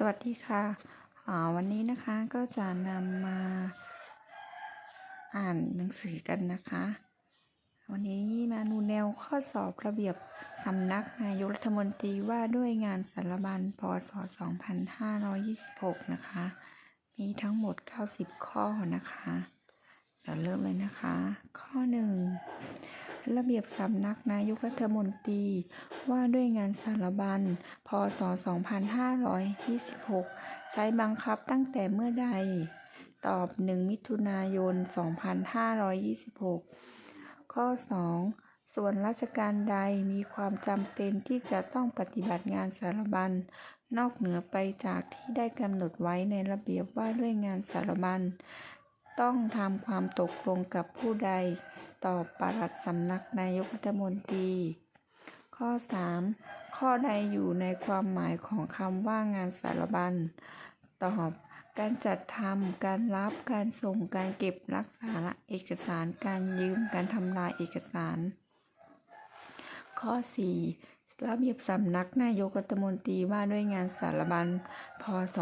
สวัสดีค่ะอ่าวันนี้นะคะก็จะนำมาอ่านหนังสือกันนะคะ วันนี้มาดูแนวข้อสอบระเบียบสำนักนายกรัฐมนตรีว่าด้วยงานสารบัญพศ 2526 นะคะ มีทั้งหมด 90 ข้อนะคะ เดี๋ยวเริ่มเลยนะคะ ข้อ 1 ระเบียบสำนักนายกรัฐมนตรี ว่าด้วยงานสารบัญ พศ 2526 ใช้บังคับตั้งแต่เมื่อใด ตอบ 1 มิถุนายน 2526 ข้อ 2 ส่วนราชการใดมีความจำเป็นที่จะต้องปฏิบัติงานสารบัญ นอกเหนือไปจากที่ได้กำหนดไว้ในระเบียบว่าด้วยงานสารบัญต้องทำความตกลงกับผู้ใด ตอบปลัดสำนักนายกรัฐมนตรี ข้อ 3 ข้อใดอยู่ในความหมายของคำว่างานสารบัญ ตอบ การจัดทำการรับ การส่ง การเก็บรักษาเอกสาร การยืม การทำลายเอกสาร ข้อ 4 ระเบียบสำนักนายกรัฐมนตรีว่าด้วยงานสารบัญ พศ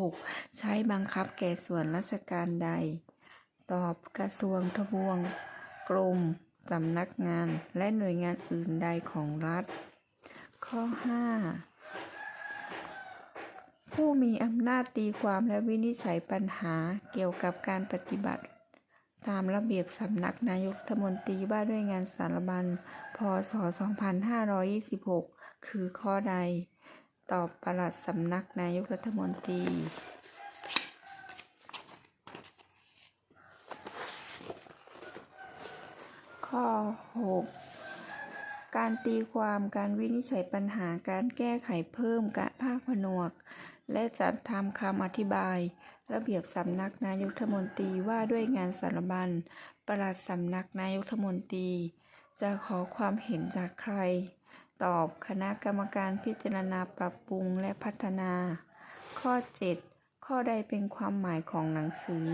2526 ใช้บังคับแก่ส่วนราชการใด ตอบกระทรวงทบวง กรมสำนักงานและหน่วยงานอื่นใดของรัฐ ข้อ 5 ผู้มีอำนาจตีความและวินิจฉัยปัญหาเกี่ยวกับการปฏิบัติ ตามระเบียบสำนักนายกรัฐมนตรีว่าด้วยงานสารบัญพศ 2526 คือข้อใด ตอบประหลัดสำนักนายกรัฐมนตรี ข้อ 6 การตีความการวินิจฉัยปัญหาการแก้ไขเพิ่มการภาคผนวก และจัดทำคำอธิบาย ระเบียบสำนักนายกรัฐมนตรีว่าด้วยงานสารบัญประหลัดสำนักนายกรัฐมนตรี จะขอความเห็นจากใคร ตอบคณะกรรมการพิจารณาปรับปรุงและพัฒนา ข้อ 7 ข้อใดเป็นความหมายของหนังสือ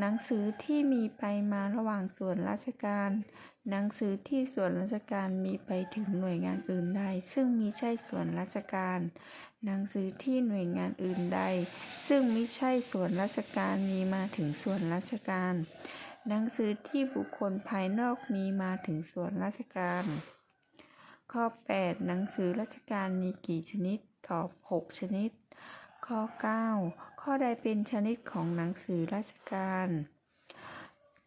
หนังสือที่มีไปมาระหว่างส่วนราชการ หนังสือที่ส่วนราชการมีไปถึงหน่วยงานอื่นใด ซึ่งมิใช่ส่วนราชการ หนังสือที่หน่วยงานอื่นใด ซึ่งมิใช่ส่วนราชการมีมาถึงส่วนราชการ หนังสือที่บุคคลภายนอกมีมาถึงส่วนราชการ ข้อ 8 หนังสือราชการมีกี่ชนิด ตอบ 6 ชนิด ข้อ 9 ข้อใดเป็นชนิดของหนังสือราชการ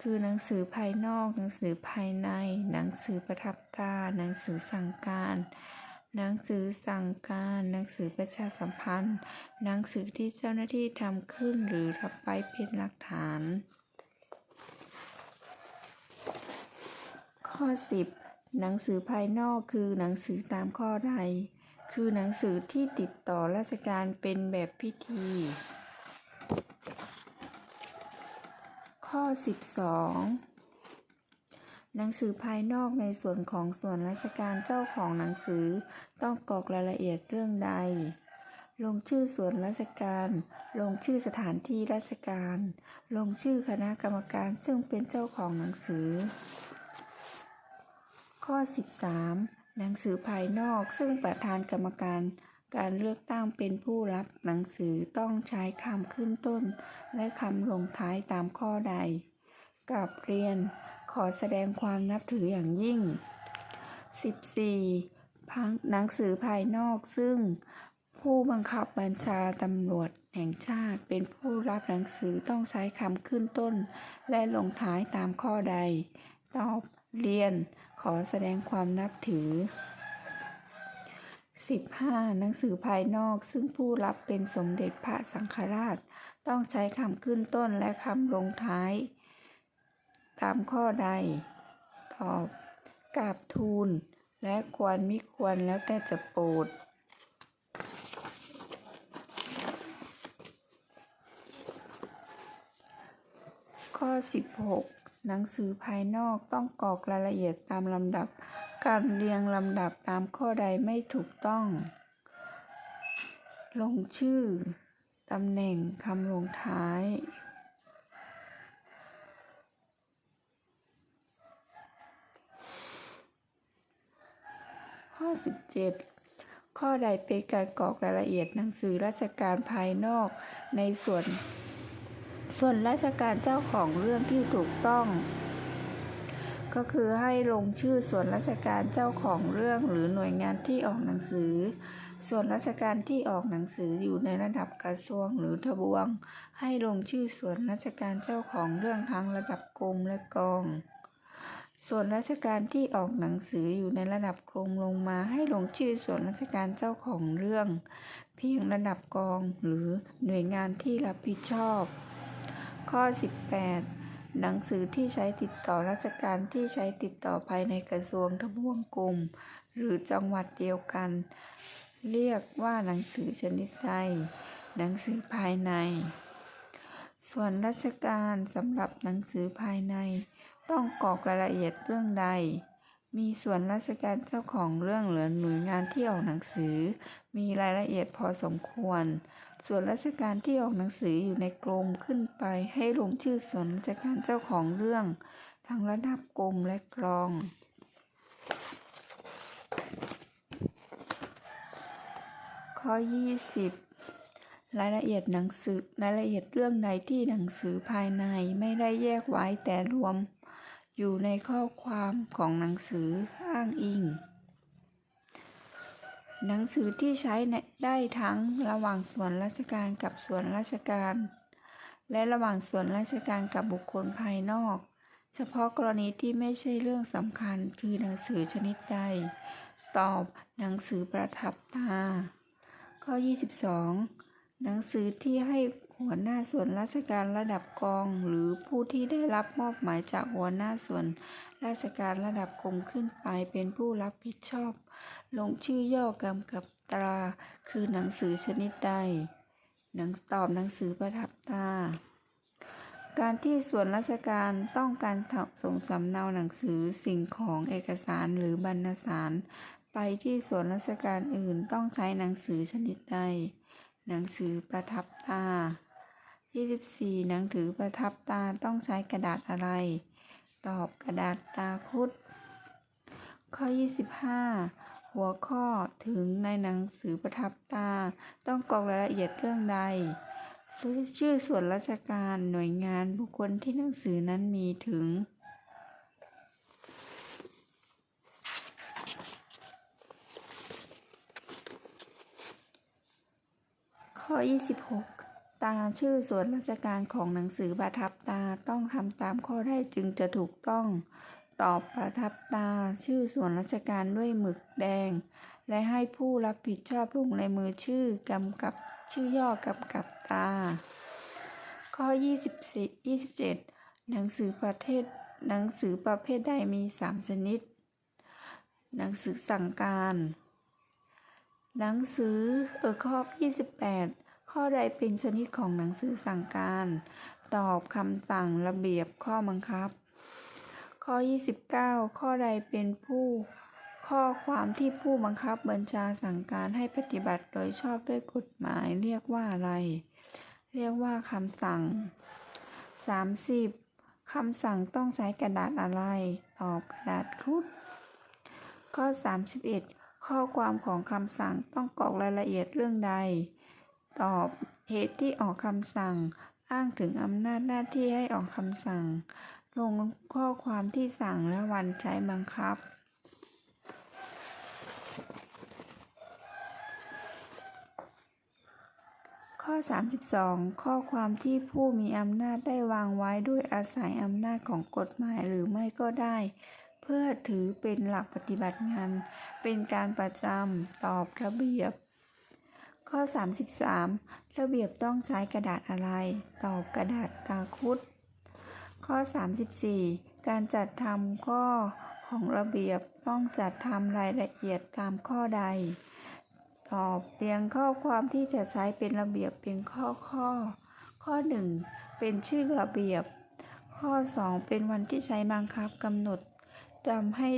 คือหนังสือภายนอก หนังสือภายใน หนังสือประทับตราหนังสือสั่งการ หนังสือสั่งการ หนังสือประชาสัมพันธ์ หนังสือที่เจ้าหน้าที่ทำขึ้นหรือรับไปเป็นหลักฐาน ข้อ 10 หนังสือภายนอกคือหนังสือตามข้อใด คือหนังสือที่ติดต่อราชการเป็นแบบพิธี ข้อ 12 หนังสือภายนอกในส่วนของส่วนราชการเจ้าของหนังสือต้องกรอกรายละเอียดเรื่องใด ลงชื่อส่วนราชการ ลงชื่อสถานที่ราชการ ลงชื่อคณะกรรมการซึ่งเป็นเจ้าของหนังสือ ข้อ 13 หนังสือภายนอกซึ่งประธานกรรมการการเลือกตั้งเป็นผู้รับหนังสือต้องใช้คำขึ้นต้น และคำลงท้ายตามข้อใด กับเรียนขอแสดงความนับถืออย่างยิ่ง 14. พังหนังสือภายนอกซึ่ง ผู้บังคับบัญชาตำรวจแห่งชาติเป็นผู้รับหนังสือต้องใช้คำขึ้นต้น และลงท้ายตามข้อใด ตอบเรียน ขอแสดงความนับถือ 15. หนังสือภายนอกซึ่งผู้รับเป็นสมเด็จพระสังฆราช ต้องใช้คำขึ้นต้นและคำลงท้าย ตามข้อใด ตอบกราบทูล และควรมิควรแล้วแต่จะโปรด ข้อ 16 หนังสือภายนอกต้องกรอกรายละเอียดตามลำดับ การเรียงลำดับตามข้อใดไม่ถูกต้อง ลงชื่อ ตำแหน่งคำลงท้ายข้อ17 ข้อใดเป็นการกรอกรายละเอียดหนังสือราชการภายนอกในส่วน ส่วนราชการเจ้าของเรื่องที่ถูกต้อง ก็คือให้ลงชื่อส่วนราชการเจ้าของเรื่องหรือหน่วยงานที่ออกหนังสือ ส่วนราชการที่ออกหนังสืออยู่ในระดับกระทรวงหรือทบวง ให้ลงชื่อส่วนราชการเจ้าของเรื่องทั้งระดับกรมและกอง ส่วนราชการที่ออกหนังสืออยู่ในระดับกรมลงมา ให้ลงชื่อส่วนราชการเจ้าของเรื่อง เพียงระดับกองหรือหน่วยงานที่รับผิดชอบ ข้อ 18 หนังสือที่ใช้ติดต่อราชการที่ใช้ติดต่อภายในกระทรวงทบวงกรมหรือจังหวัดเดียวกัน เรียกว่าหนังสือชนิดใดหนังสือภายใน ส่วนราชการสำหรับหนังสือภายใน ต้องกรอกรายละเอียดเรื่องใด มีส่วนราชการเจ้าของเรื่องหรือหน่วยงานที่ออกหนังสือ มีรายละเอียดพอสมควร ส่วนราชการที่ออกหนังสืออยู่ในกรมขึ้นไปให้ลงชื่อส่วนราชการเจ้าของเรื่อง ทั้งระดับกรมและกรอง ข้อ 20 รายละเอียดหนังสือรายละเอียดเรื่องใดที่หนังสือภายในไม่ได้แยกไว้แต่รวม อยู่ในข้อความของหนังสืออ้างอิง หนังสือที่ใช้ได้ทั้งระหว่างส่วนราชการกับส่วนราชการ และระหว่างส่วนราชการกับบุคคลภายนอก เฉพาะกรณีที่ไม่ใช่เรื่องสำคัญคือหนังสือชนิดใด ตอบหนังสือประทับตา ข้อ 22 หนังสือที่ให้หัวหน้าส่วนราชการระดับกอง หรือผู้ที่ได้รับมอบหมายจากหัวหน้าส่วนราชการระดับกรมขึ้นไปเป็นผู้รับผิดชอบ ลงชื่อย่อกำกับตราคือหนังสือชนิดใด หนังตอบหนังสือประทับตา การที่ส่วนราชการต้องการส่งสำเนาหนังสือสิ่งของเอกสารหรือบรรณสาร ไปที่ส่วนราชการอื่นต้องใช้หนังสือชนิดใด หนังสือประทับตา 24 หนังสือประทับตาต้องใช้กระดาษอะไร ตอบกระดาษตาคุด ข้อ 25 หัวข้อถึงในหนังสือประทับตา ต้องกรอกรายละเอียดเรื่องใด ชื่อส่วนราชการหน่วยงานบุคคลที่หนังสือนั้นมีถึง ข้อ 26 ตาชื่อส่วนราชการของหนังสือประทับตาต้องทำตามข้อได้จึงจะถูกต้อง ตอบประทับตาชื่อส่วนราชการด้วยหมึกแดง และให้ผู้รับผิดชอบลงในมือชื่อกำกับชื่อย่อกำกับตา ข้อ 24 27 หนังสือประเภทหนังสือประเภทใดมี 3 ชนิด หนังสือสั่งการ หนังสือเออข้อ 28 ข้อใดเป็นชนิดของหนังสือสั่งการ ตอบคำสั่งระเบียบข้อบังคับ ข้อ 29 ข้อใดเป็นผู้ข้อความที่ผู้บังคับบัญชาสั่งการให้ปฏิบัติโดยชอบด้วยกฎหมายเรียกว่าอะไร เรียกว่าคำสั่ง 30. คำสั่งต้องใช้กระดาษอะไร ตอบกระดาษครุฑข้อ 31 ข้อความของคำสั่งต้องกรอกรายละเอียดเรื่องใด ตอบเหตุที่ออกคำสั่ง อ้างถึงอำนาจหน้าที่ให้ออกคำสั่ง ลงข้อความที่สั่งและวันใช้บังคับ ข้อ 32 ข้อความที่ผู้มีอำนาจได้วางไว้ด้วยอาศัยอำนาจของกฎหมายหรือไม่ก็ได้ เพื่อถือเป็นหลักปฏิบัติงาน เป็นการประจำตอบระเบียบ ข้อ 33 ระเบียบต้องใช้กระดาษอะไร ตอบกระดาษตาคุด ข้อ 34 การจัดทำข้อของระเบียบต้องจัดทำรายละเอียดตามข้อใด ตอบเรียงข้อความที่จะใช้เป็นระเบียบเป็นข้อข้อ ข้อ 1 เป็นชื่อระเบียบ ข้อ 2 เป็นวันที่ใช้บังคับกำหนดจำให้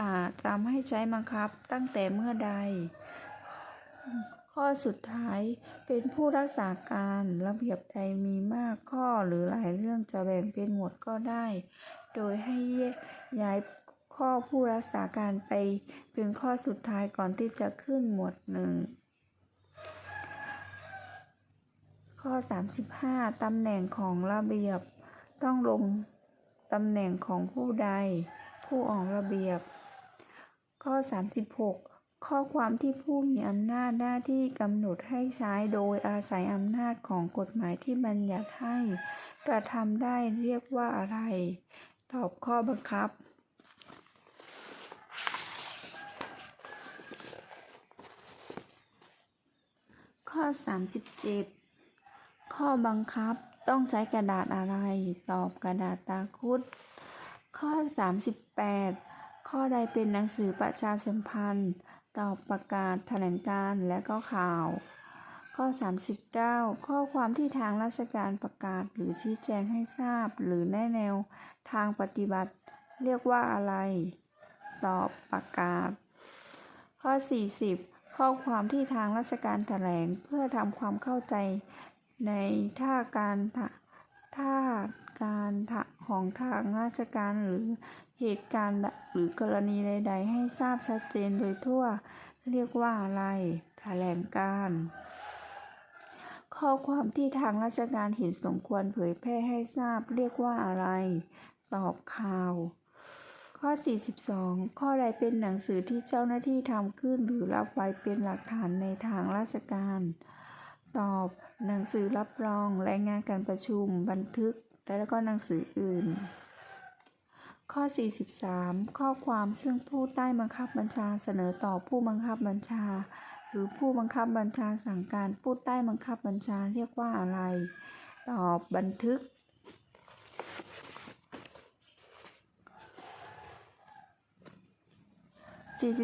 อ่าจำให้ใช้บังคับตั้งแต่เมื่อใด ข้อสุดท้ายเป็นผู้รักษาการระเบียบใดมีมากข้อหรือหลายเรื่องจะแบ่งเป็นหมวดก็ได้ โดยให้ย้ายข้อผู้รักษาการไปเป็นข้อสุดท้ายก่อนที่จะขึ้นหมวดหนึ่งข้อ 35ตำแหน่งของระเบียบต้องลงตำแหน่งของผู้ใด ผู้ออกระเบียบ ข้อ 36 ข้อความที่ผู้มีอำนาจหน้าที่กำหนดให้ใช้โดยอาศัยอำนาจของกฎหมายที่บัญญัติให้กระทำได้เรียกว่าอะไร ตอบข้อบังคับ ข้อ 37 ข้อบังคับต้องใช้กระดาษอะไร ตอบกระดาษตาคุด ข้อ 38 ข้อใดเป็นหนังสือประชาสัมพันธ์ ตอบประกาศแถลงการและก็ข่าว ข้อ 39 ข้อความที่ทางราชการประกาศหรือชี้แจงให้ทราบ หรือแนแนวทางปฏิบัติ เรียกว่าอะไร ตอบประกาศ ข้อ 40 ข้อความที่ทางราชการแถลงเพื่อทำความเข้าใจในท่าการทะท่าการทะ ของทางราชการหรือเหตุการณ์หรือกรณีใด ๆ ให้ทราบชัดเจนโดยทั่ว เรียกว่าอะไร แถลงการ์ข้อความที่ทางราชการเห็นสมควรเผยแพร่ให้ทราบเรียกว่าอะไร ตอบข่าว ข้อ 42 ข้อใดเป็นหนังสือที่เจ้าหน้าที่ทำขึ้นหรือรับไว้เป็นหลักฐานในทางราชการ ตอบ หนังสือรับรอง รายงานการประชุม บันทึก และก็หนังสืออื่น ข้อ 43 ข้อความซึ่งผู้ใต้บังคับบัญชาเสนอต่อผู้บังคับบัญชา หรือผู้บังคับบัญชาสั่งการผู้ใต้บังคับบัญชาเรียกว่าอะไร ตอบบันทึก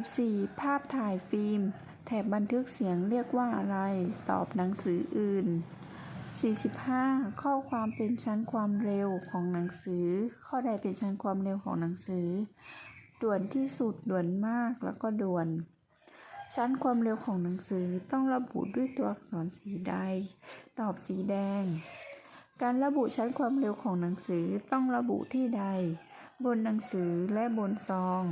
44 ภาพถ่ายฟิล์ม แถบบันทึกเสียงเรียกว่าอะไร ตอบหนังสืออื่น 45 ข้อความเป็นชั้นความเร็วของหนังสือ ข้อใดเป็นชั้นความเร็วของหนังสือ ด่วนที่สุด ด่วนมาก แล้วก็ด่วน ชั้นความเร็วของหนังสือต้องระบุด้วยตัวอักษรสีใด ตอบสีแดง การระบุชั้นความเร็วของหนังสือต้องระบุที่ใด บนหนังสือและบนซอง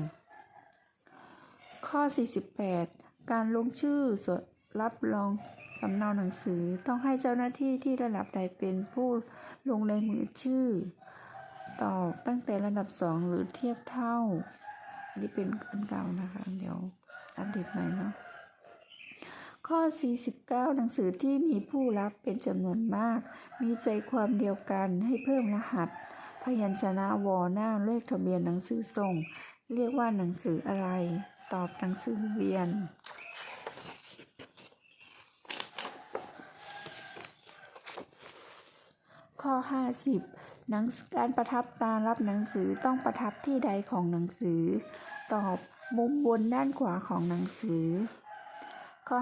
ข้อ 48 การลงชื่อส่วนรับรอง สำเนาหนังสือต้องให้เจ้าหน้าที่ที่ระดับใดเป็นผู้ลงในมือชื่อ ตอบตั้งแต่ระดับ 2 หรือเทียบเท่า อันนี้เป็นอันเก่านะคะ เดี๋ยวอัปเดตใหม่เนาะข้อ 49 หนังสือที่มีผู้รับเป็นจำนวนมาก มีใจความเดียวกันให้เพิ่มรหัส พยัญชนะวอหน้าเลขทะเบียนหนังสือส่ง เรียกว่าหนังสืออะไร ตอบหนังสือเวียน ข้อ 50 หนังการประทับตารับหนังสือต้องประทับที่ใดของหนังสือ ตอบมุมบนด้านขวาของหนังสือ ข้อ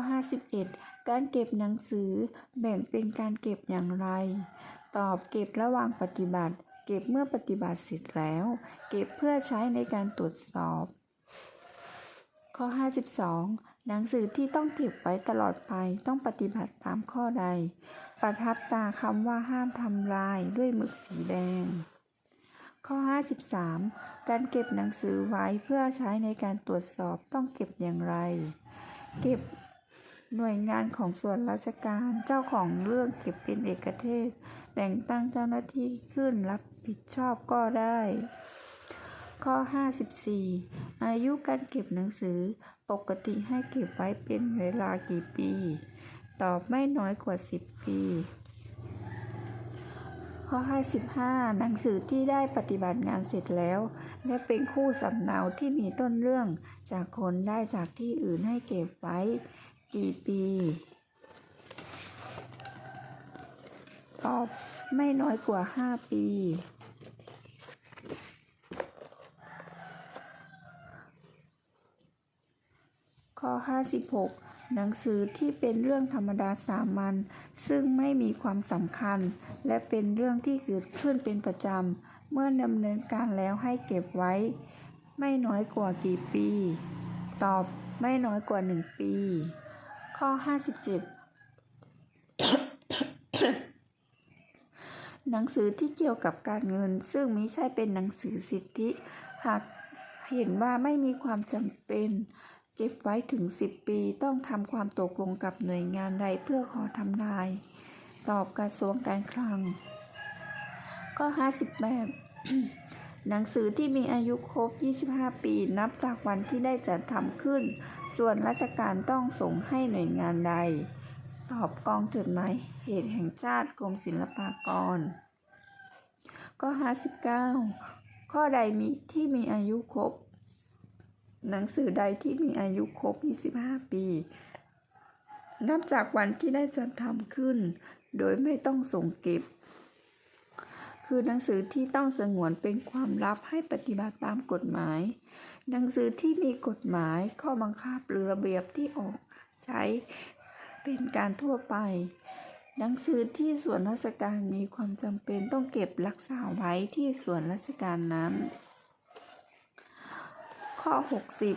51 การเก็บหนังสือแบ่งเป็นการเก็บอย่างไร ตอบเก็บระหว่างปฏิบัติ เก็บเมื่อปฏิบัติเสร็จแล้ว เก็บเพื่อใช้ในการตรวจสอบ ข้อ 52 หนังสือที่ต้องเก็บไว้ตลอดไปต้องปฏิบัติตามข้อใด ประทับตาคำว่าห้ามทำลายด้วยหมึกสีแดง ข้อ 53 การเก็บหนังสือไว้เพื่อใช้ในการตรวจสอบต้องเก็บอย่างไร เก็บหน่วยงานของส่วนราชการเจ้าของเรื่องเก็บเป็นเอกเทศ แต่งตั้งเจ้าหน้าที่ขึ้นรับผิดชอบก็ได้ ข้อ 54 อายุการเก็บหนังสือปกติให้เก็บไว้เป็นเวลากี่ปี ตอบไม่น้อยกว่า 10 ปีข้อ55 หนังสือที่ได้ปฏิบัติงานเสร็จแล้ว และเป็นคู่สำเนาที่มีต้นเรื่องจากคนได้จากที่อื่นให้เก็บไว้ กี่ปี ตอบไม่น้อยกว่า 5 ปี ข้อ 56 หนังสือที่เป็นเรื่องธรรมดาสามัญซึ่งไม่มีความสำคัญ และเป็นเรื่องที่เกิดขึ้นเป็นประจำ เมื่อดำเนินการแล้วให้เก็บไว้ ไม่น้อยกว่ากี่ปี ตอบไม่น้อยกว่า 1 ปี ข้อ 57หนังสือที่เกี่ยวกับการเงิน ซึ่งมิใช่เป็นหนังสือสิทธิ หากเห็นว่าไม่มีความจำเป็น ก็บไว้ถึง 10 ปีต้องทำความตกลงกับหน่วยงานใดเพื่อขอทำลาย ตอบกระทรวงการคลัง ข้อ 58 หนังสือที่มีอายุครบ 25 ปีนับจากวันที่ได้จัดทำขึ้น ส่วนราชการต้องส่งให้หน่วยงานใด ตอบกองจดหมายเหตุแห่งชาติกรมศิลปากร ข้อ 59 ข้อใดมีที่มีอายุครบ หนังสือใดที่มีอายุครบ 25 ปี นับจากวันที่ได้จัดทำขึ้น โดยไม่ต้องส่งเก็บ คือหนังสือที่ต้องสงวนเป็นความลับให้ปฏิบัติตามกฎหมาย หนังสือที่มีกฎหมายข้อบังคับหรือระเบียบที่ออกใช้เป็นการทั่วไป หนังสือที่ส่วนราชการมีความจำเป็นต้องเก็บรักษาไว้ที่ส่วนราชการนั้น ข้อ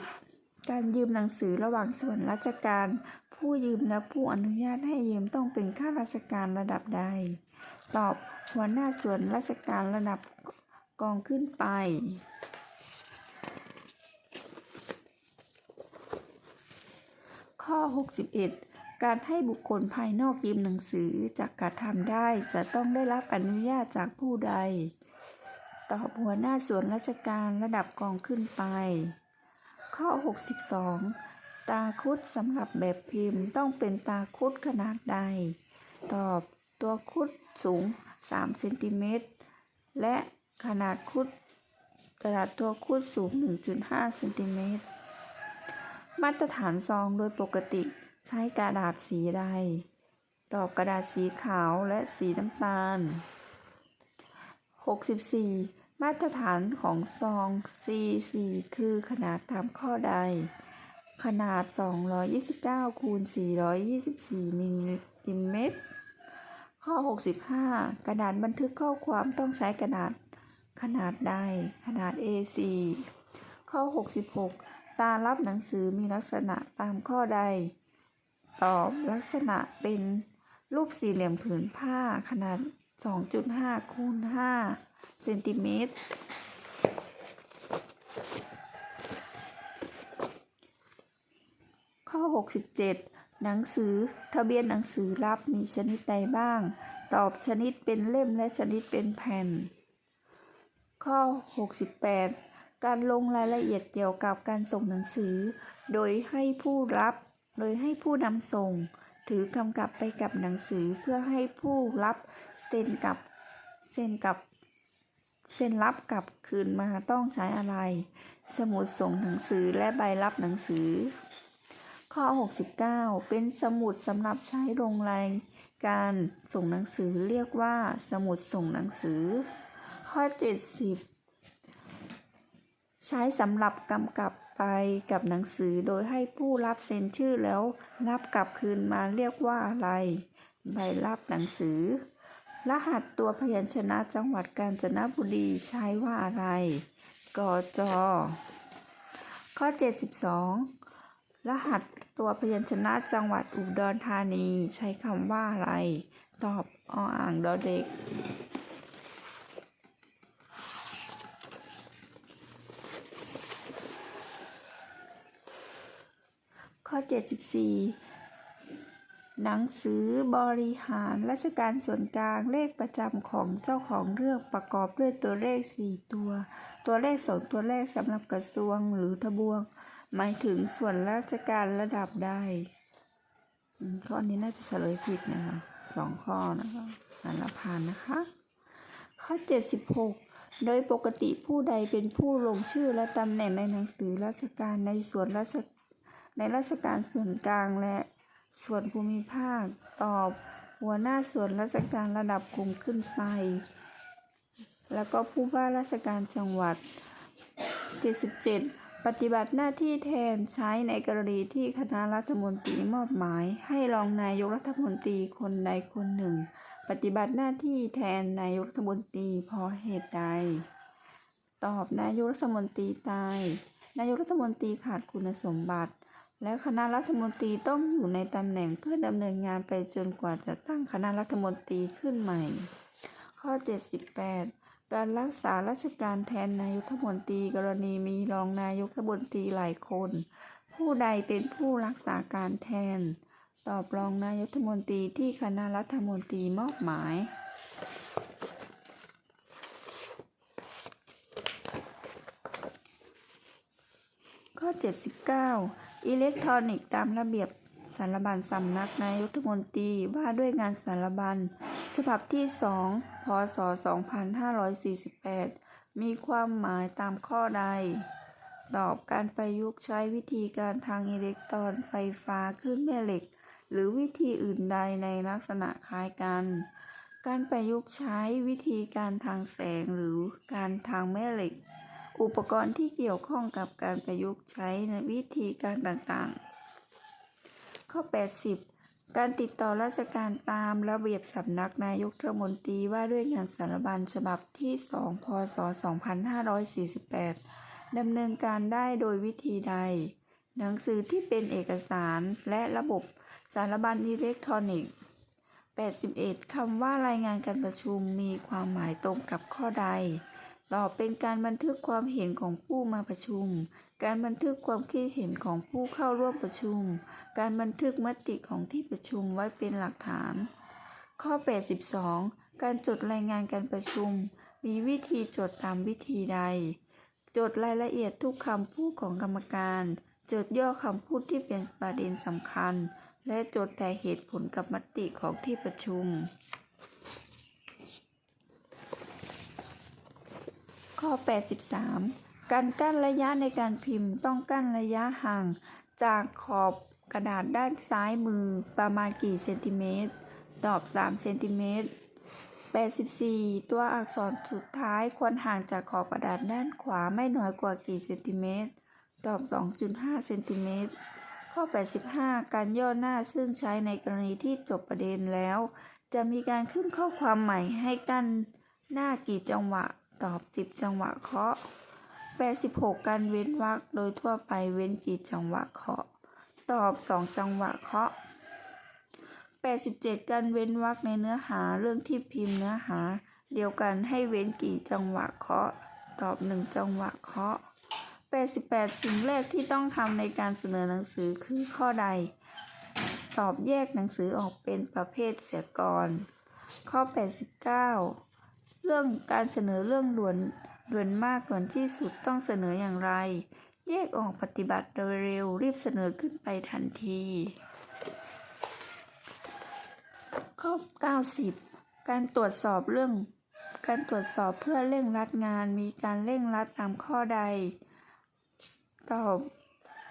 60 การยืมหนังสือระหว่างส่วนราชการ ผู้ยืมและผู้อนุญาตให้ยืมต้องเป็นข้าราชการระดับใด ตอบหัวหน้าส่วนราชการระดับกองขึ้นไป ข้อ 61การให้บุคคลภายนอกยืมหนังสือจากกระทำได้จะต้องได้รับอนุญาตจากผู้ใด ตอบหัวหน้าส่วนราชการระดับกองขึ้นไป ข้อ 62 ตาคุดสำหรับแบบพิมพ์ต้องเป็นตาคุดขนาดใด ตอบตัวคุดสูง 3 เซนติเมตร และขนาดคุดกระดาษตัวคุดสูง 1.5 เซนติเมตร มาตรฐานซองโดยปกติใช้กระดาษสีใด ตอบกระดาษสีขาวและสีน้ำตาล 64 มาตรฐานของซอง C4 คือขนาดตามข้อใด ขนาด 229 คูณ 424 มิลลิเมตร ข้อ 65 กระดาษบันทึกข้อความต้องใช้กระดาษขนาดใด ขนาด A4 ข้อ 66 ตารับหนังสือมีลักษณะตามข้อใด ตอบลักษณะเป็นรูปสี่เหลี่ยมผืนผ้าขนาด 2.5คูณ5เซนติเมตรข้อ 67 หนังสือทะเบียนหนังสือรับมีชนิดใดบ้าง ตอบชนิดเป็นเล่มและชนิดเป็นแผ่น ข้อ 68 การลงรายละเอียดเกี่ยวกับการส่งหนังสือ โดยให้ผู้รับ โดยให้ผู้นำส่ง ถือกำกับไปกับหนังสือเพื่อให้ผู้รับเซ็นกับเซ็นกับเซ็นรับกลับคืนมาต้องใช้อะไร สมุดส่งหนังสือและใบรับหนังสือ ข้อ 69 เป็นสมุดสำหรับใช้ลงรายการส่งหนังสือเรียกว่า สมุดส่งหนังสือ ข้อ 70 ใช้สำหรับกำกับ ไปกับหนังสือโดยให้ผู้รับเซ็นชื่อแล้วรับกลับคืนมาเรียกว่าอะไร ใบรับหนังสือ รหัสตัวพยัญชนะจังหวัดกาญจนบุรีใช้ว่าอะไร กจ ข้อ 72 รหัสตัวพยัญชนะจังหวัดอุดรธานีใช้คำว่าอะไร ตอบออ่างดอเด็ก ข้อ 74 หนังสือบริหารราชการส่วนกลางเลขประจำของเจ้าของเรื่องประกอบด้วยตัวเลข 4 ตัว ตัวเลขสองตัวแรกสำหรับกระทรวงหรือทบวง หมายถึงส่วนราชการระดับใดข้อนี้น่าจะเฉลยผิดนะคะสองข้อนะคะอ่านละผ่านนะคะ ข้อ 76โดยปกติผู้ใดเป็นผู้ลงชื่อและตำแหน่งในหนังสือราชการในส่วนราช ในราชการส่วนกลางและส่วนภูมิภาค ตอบ หัวหน้าส่วนราชการระดับกลุ่มขึ้นไป แล้วก็ผู้ว่าราชการจังหวัด77ปฏิบัติหน้าที่แทนใช้ในกรณีที่คณะรัฐมนตรีมอบหมาย ให้รองนายกรัฐมนตรีคนใดคนหนึ่ง ปฏิบัติหน้าที่แทนนายกรัฐมนตรีเพราะเหตุใด ตอบนายกรัฐมนตรีตาย นายกรัฐมนตรีขาดคุณสมบัติ และคณะรัฐมนตรีต้องอยู่ในตำแหน่งเพื่อดำเนินงานไปจนกว่าจะตั้งคณะรัฐมนตรีขึ้นใหม่ ข้อ 78ปการรักษาราชการแทนนายกรัฐมนตรีกรณีมีรองนายกรัฐมนตรีหลายคน ผู้ใดเป็นผู้รักษาการแทน ตอบรองนายกรัฐมนตรีที่คณะรัฐมนตรีมอบหมายข้อ 79 อิเล็กทรอนิกส์ตามระเบียบสารบัญสำนักนายกรัฐมนตรีว่าด้วยงานสารบัญฉบับที่ 2 พศ 2548 มีความหมายตามข้อใด ตอบการประยุกต์ใช้วิธีการทางอิเล็กตรอนไฟฟ้าขึ้นแม่เหล็ก หรือวิธีอื่นใดในลักษณะคล้ายกัน การประยุกต์ใช้วิธีการทางแสงหรือการทางแม่เหล็ก อุปกรณ์ที่เกี่ยวข้องกับการประยุกต์ใช้ในวิธีการต่างๆ ข้อ 80 การติดต่อราชการตามระเบียบสำนักนายกรัฐมนตรีว่าด้วยงานสารบัญฉบับที่ 2 พศ 2548 ดำเนินการได้โดยวิธีใด หนังสือที่เป็นเอกสารและระบบสารบัญอิเล็กทรอนิกส์ 81 คำว่ารายงานการประชุมมีความหมายตรงกับข้อใด ตอบเป็นการบันทึกความเห็นของผู้มาประชุม การบันทึกความคิดเห็นของผู้เข้าร่วมประชุม การบันทึกมติของที่ประชุมไว้เป็นหลักฐาน ข้อ 82 การจดรายงานการประชุม มีวิธีจดตามวิธีใด จดรายละเอียดทุกคำพูดของกรรมการ จดย่อคำพูดที่เป็นประเด็นสำคัญ และจดแต่เหตุผลกับมติของที่ประชุม ข้อ 83 การกั้นระยะในการพิมพ์ต้องกั้นระยะห่าง จากขอบกระดาษด้านซ้ายมือประมาณกี่เซนติเมตร ตอบ 3 เซนติเมตร 84 ตัวอักษรสุดท้ายควรห่างจากขอบกระดาษด้านขวาไม่น้อยกว่ากี่เซนติเมตร ตอบ 2.5 เซนติเมตร ข้อ 85 การย่อหน้าซึ่งใช้ในกรณีที่จบประเด็นแล้ว จะมีการขึ้นข้อความใหม่ให้กั้นหน้ากี่จังหวะ ตอบ 10 จังหวะเคาะ 86 การเว้นวรรคโดยทั่วไปเว้นกี่จังหวะเคาะ ตอบ 2 จังหวะเคาะ 87 การเว้นวรรคในเนื้อหาเรื่องที่พิมพ์เนื้อหา เดียวกันให้เว้นกี่จังหวะเคาะ ตอบ 1 จังหวะเคาะ 88 สิ่งแรกที่ต้องทำในการเสนอหนังสือคือข้อใด ตอบแยกหนังสือออกเป็นประเภทเสียก่อน ข้อ 89 เรื่องการเสนอเรื่องด่วนด่วนมากด่วนที่สุดต้องเสนออย่างไร แยกออกปฏิบัติโดยเร็วรีบเสนอขึ้นไปทันทีข้อ90 การตรวจสอบเรื่อง การตรวจสอบเพื่อเร่งรัดงานมีการเร่งรัดตามข้อใด ตอบ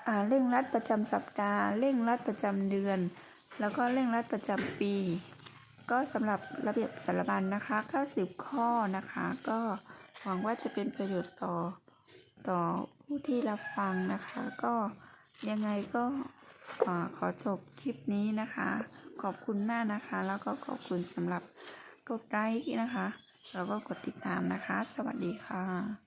อเร่งรัดประจำสัปดาห์ เร่งรัดประจำเดือน แล้วก็เร่งรัดประจำปี ก็สำหรับระเบียบสารบัญนะคะ 90 ข้อนะคะ ก็หวังว่าจะเป็นประโยชน์ต่อต่อผู้ที่รับฟังนะคะ ก็ยังไงก็ขอจบคลิปนี้นะคะ ขอบคุณมากนะคะ แล้วก็ขอบคุณสำหรับกดไลค์นะคะ แล้วก็กดติดตามนะคะ สวัสดีค่ะ